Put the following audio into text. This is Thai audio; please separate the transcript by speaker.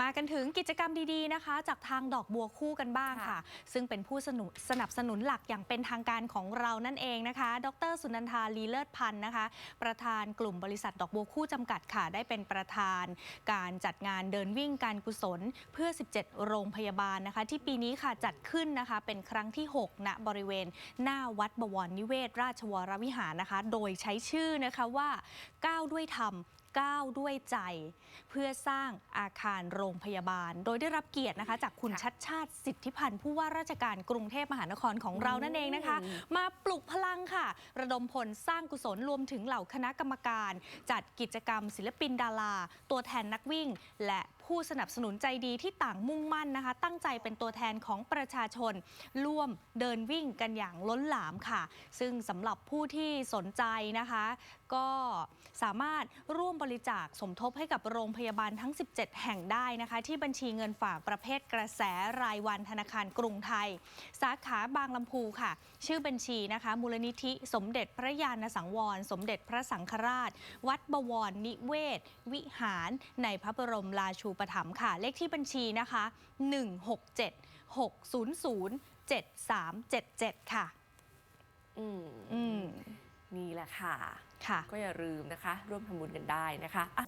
Speaker 1: มากันถึงกิจกรรมดีๆนะคะ จากทางดอกบัวคู่กันบ้างค่ะ
Speaker 2: ค่ะ
Speaker 1: ซึ่งเป็นผู้สนุสนับสนุนหลักอย่างเป็นทางการของเรานั่นเองนะคะ ดร สุนันทาลีเลิศพันธ์นะคะ ประธานกลุ่มบริษัทดอกบัวคู่จำกัดค่ะ ได้เป็นประธาน การจัดงานเดินวิ่งการกุศลเพื่อ 17 โรงพยาบาลนะคะ ที่ปีนี้ค่ะจัดขึ้นนะคะเป็นครั้งที่6ณบริเวณ หน้าวัดบวรนิเวศ ราชวรวิหารนะคะ โดยใช้ชื่อนะคะว่าก้าวด้วยธรรม ก้าวด้วยใจ เพื่อสร้างอาคารโรงพยาบาล โดยได้รับเกียรตินะคะจากคุณ
Speaker 2: ค่ะ
Speaker 1: ชัดชาติสิทธิพันธ์ผู้ว่าราชการกรุงเทพมหานครของเรานั่นเองนะคะ
Speaker 2: อืม
Speaker 1: มาปลุกพลังค่ะ ระดมพลสร้างกุศลรวมถึงเหล่าคณะกรรมการ จัดกิจกรรมศิลปินดารา ตัวแทนนักวิ่ง และผู้ผู้สนับสนุนใจดีที่ต่างมุ่งมั่นนะคะ ตั้งใจเป็นตัวแทนของประชาชน ร่วมเดินวิ่งกันอย่างล้นหลามค่ะ ซึ่งสำหรับผู้ที่สนใจนะคะ ก็สามารถร่วมบริจาคสมทบให้กับโรงพยาบาลทั้ง 17 แห่งได้นะคะ ที่บัญชีเงินฝากประเภทกระแสรายวันธนาคารกรุงไทย สาขาบางลำพูค่ะ ชื่อบัญชีนะคะ มูลนิธิสมเด็จพระยาณสังวร สมเด็จพระสังฆราช วัดบวรนิเวศ วิหาร ในพระบรมราชูปถัมภ์ค่ะ เลขที่บัญชีนะคะ 167 600 7377 ค่ะ
Speaker 2: อืม
Speaker 1: อืม
Speaker 2: นี่แหละค่ะ
Speaker 1: ค่ะ
Speaker 2: ก็อย่าลืมนะคะ ร่วมทำบุญกันได้นะคะอะ